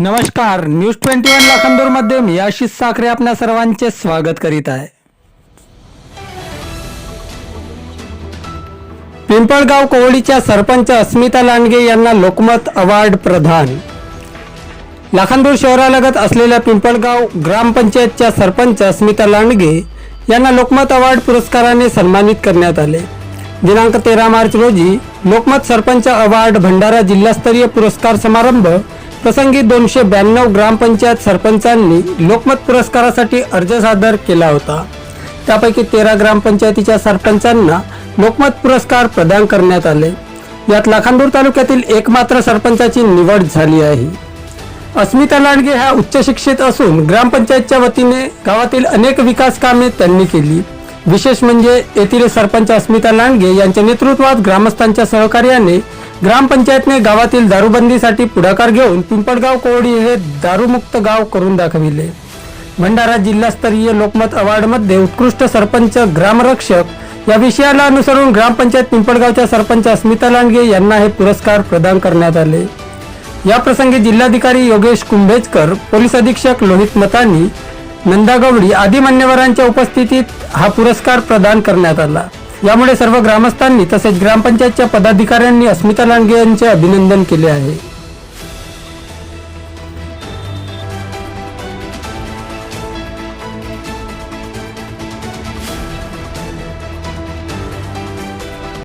नमस्कार news twenty one लाखांदूरमध्ये मी आशिष साखरे आपल्या सर्वांचे स्वागत करीत आहे. पिंपळगाव कोवळीच्या सरपंच अस्मिता लांडगे यांना लोकमत अवॉर्ड प्रदान. लाखांदूर शहरालगत असलेल्या पिंपळगाव ग्रामपंचायतच्या सरपंच अस्मिता लांडगे यांना लोकमत अवॉर्ड पुरस्काराने सन्मानित करण्यात आले. दिनांक तेरा मार्च रोजी लोकमत सरपंच अवॉर्ड भंडारा जिल्हास्तरीय पुरस्कार समारंभ प्रसंगी दोनशे ब्याण्णव ग्रामपंचायत सरपंचांनी लोकमत पुरस्कारासाठी अर्ज सादर केला होता. त्यापैकी तेरा ग्रामपंचायतीच्या सरपंचांना लोकमत पुरस्कार प्रदान करण्यात आले. यात लाखांदूर तालुक्यातील एकमात्र सरपंचाची निवड झाली आहे. अस्मिता लांडगे ह्या उच्च शिक्षित असून ग्रामपंचायतच्या वतीने गावातील अनेक विकास कामे त्यांनी केली. विशेष म्हणजे येथील सरपंच अस्मिता लांडगे यांच्या नेतृत्वात ग्रामस्थांच्या सहकार्याने ग्रामपंचायतने गावातील दारूबंदीसाठी पुढाकार घेऊन पिंपळगाव कोवडी हे दारूमुक्त गाव करून दाखविले. भंडारा जिल्हास्तरीय लोकमत अवॉर्डमध्ये उत्कृष्ट सरपंच ग्रामरक्षक या विषयाला अनुसरून ग्रामपंचायत पिंपळगावच्या सरपंच अस्मिता लांडगे यांना हे पुरस्कार प्रदान करण्यात आले. या प्रसंगी जिल्हाधिकारी योगेश कुंभेजकर पोलीस अधीक्षक लोहित मतानी नंदा गवडी आदी मान्यवरांच्या उपस्थितीत हा पुरस्कार प्रदान करण्यात आला. यामुळे सर्व ग्रामस्थांनी तसेच ग्रामपंचायतच्या पदाधिकाऱ्यांनी अस्मिता लांडगे यांचे अभिनंदन केले आहे.